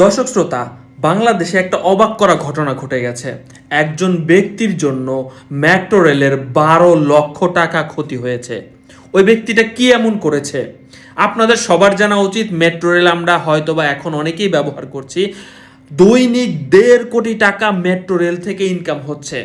দর্শক শ্রোতা, বাংলাদেশে একটা অবাক করা ঘটনা ঘটে গেছে। একজন ব্যক্তির জন্য মেট্রো রেলের বারো লক্ষ টাকা ক্ষতি হয়েছে। ওই ব্যক্তিটা কি এমন করেছে? আপনাদের সবার জানা উচিত, মেট্রো রেল আমরা হয়তোবা এখন অনেকেই ব্যবহার করছি। দৈনিক দেড় কোটি টাকা মেট্রো রেল থেকে ইনকাম হচ্ছে।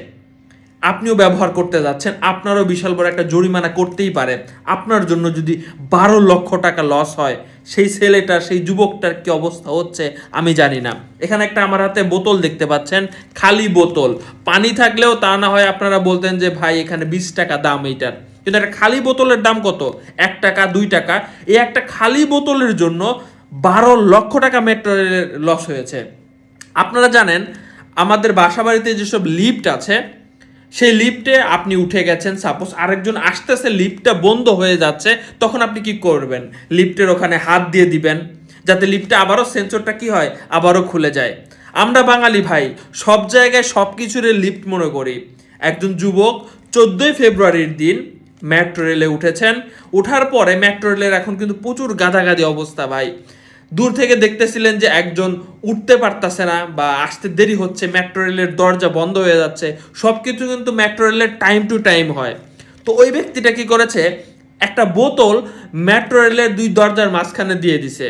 আপনিও ব্যবহার করতে যাচ্ছেন, আপনারও বিশাল বড় একটা জরিমানা করতেই পারে। আপনার জন্য যদি বারো লক্ষ টাকা লস হয়, সেই ছেলেটার, সেই যুবকটার কি অবস্থা হচ্ছে আমি জানি না। এখানে একটা আমার হাতে বোতল দেখতে পাচ্ছেন, খালি বোতল। পানি থাকলেও তা না হয় আপনারা বলতেন যে, ভাই, এখানে বিশ টাকা দাম এইটার। কিন্তু একটা খালি বোতলের দাম কত? এক টাকা, দুই টাকা। এই একটা খালি বোতলের জন্য বারো লক্ষ টাকা মেট্রো রেলের লস হয়েছে। আপনারা জানেন, আমাদের বাসাবাড়িতে যেসব লিফট আছে সেই লিফটে আপনি উঠে গেছেন সাপোজ আরেকজন আসতেছে, লিফটটা বন্ধ হয়ে যাচ্ছে, তখন আপনি কি করবেন? লিফটের ওখানে হাত দিয়ে দিবেন, যাতে লিফটটা আবারও সেন্সরটা কি হয়? আবারও খুলে যায়। আমরা বাঙালি ভাই, সব জায়গায় সব কিছুরে লিফট মনে করি। একজন যুবক, চোদ্দোই ফেব্রুয়ারির দিন মেট্রো রেলে উঠেছেন। ওঠার পরে মেট্রো রেলের এখন কিন্তু প্রচুর গাদাগাদি অবস্থা ভাই। দূর থেকে দেখতেছিলেন যে একজন উঠতে পারতাছে না বা আসতে দেরি হচ্ছে মেট্রো রেলের দরজা বন্ধ হয়ে যাচ্ছে সব কিছু কিন্তু মেট্রো রেলের টাইম টু টাইম হয়। তো ওই ব্যক্তিটা কি করেছে? একটা বোতল মেট্রো রেলের দুই দরজার মাঝখানে দিয়ে দিছে।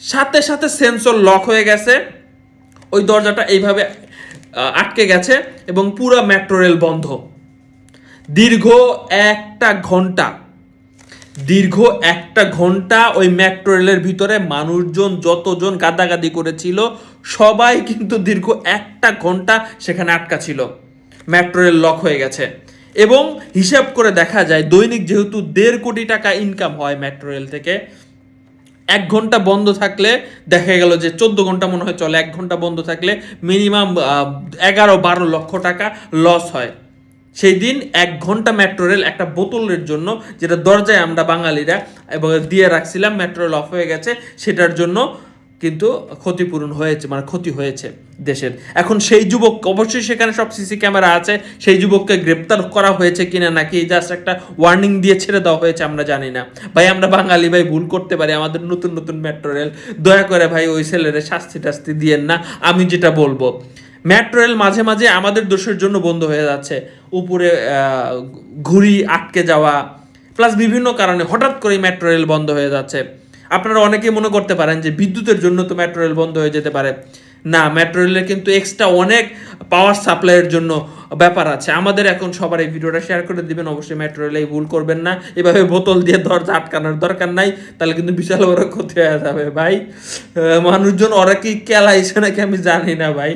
সাথে সাথে সেন্সর লক হয়ে গেছে। ওই দরজাটা এইভাবে আটকে গেছে এবং পুরো মেট্রো রেল বন্ধ। দীর্ঘ একটা ঘণ্টা দীর্ঘ একটা ঘণ্টা ওই মেট্রো রেলের ভিতরে মানুষজন যতজন গাদাগাদি করেছিল, সবাই কিন্তু দীর্ঘ একটা ঘণ্টা সেখানে আটকা ছিল। মেট্রো রেল লক হয়ে গেছে। এবং হিসাব করে দেখা যায়, দৈনিক যেহেতু দেড় কোটি টাকা ইনকাম হয় মেট্রো রেল থেকে, এক ঘণ্টা বন্ধ থাকলে দেখা গেল যে চোদ্দ ঘণ্টা মনে হয় চলে, এক ঘণ্টা বন্ধ থাকলে মিনিমাম এগারো বারো লক্ষ টাকা লস হয়। সেই দিন এক ঘণ্টা মেট্রো রেল একটা বোতলের জন্য, যেটা দরজায় আমরা বাঙালিরা এবং দিয়ে রাখছিলাম মেট্রো রেল অফ হয়ে গেছে, সেটার জন্য কিন্তু ক্ষতিপূরণ হয়েছে মানে ক্ষতি হয়েছে দেশের। এখন সেই যুবক, অবশ্যই সেখানে সব সিসি ক্যামেরা আছে, সেই যুবককে গ্রেপ্তার করা হয়েছে কিনা নাকি জাস্ট একটা ওয়ার্নিং দিয়ে ছেড়ে দেওয়া হয়েছে, আমরা জানি না। ভাই, আমরা বাঙালি, ভাই, ভুল করতে পারি, আমাদের নতুন নতুন মেট্রো রেল দয়া করে ভাই, ওই ছেলেরে শাস্তি টাস্তি দিয়েন না, আমি যেটা বলব। মেট্রো রেল মাঝে মাঝে আমাদের দোষের জন্য বন্ধ হয়ে যাচ্ছে। উপরে ঘুড়ি আটকে যাওয়া প্লাস বিভিন্ন কারণে হঠাৎ করে মেট্রো রেল বন্ধ হয়ে যাচ্ছে। আপনারা অনেকেই মনে করতে পারেন যে বিদ্যুতের জন্য তো মেট্রো রেল বন্ধ হয়ে যেতে পারে। না মেট্রো রেলের কিন্তু এক্সট্রা অনেক পাওয়ার সাপ্লাইয়ের জন্য ব্যাপার আছে। আমাদের এখন সবার এই ভিডিওটা শেয়ার করে দিবেন। অবশ্যই মেট্রো রেলে ভুল করবেন না। এভাবে বোতল দিয়ে দরজা আটকানোর দরকার নাই। তাহলে কিন্তু বিশাল বড় ক্ষতি হয়ে যাবে ভাই। মানুষজন ওরা কি কেলাইছে নাকি আমি জানি না ভাই।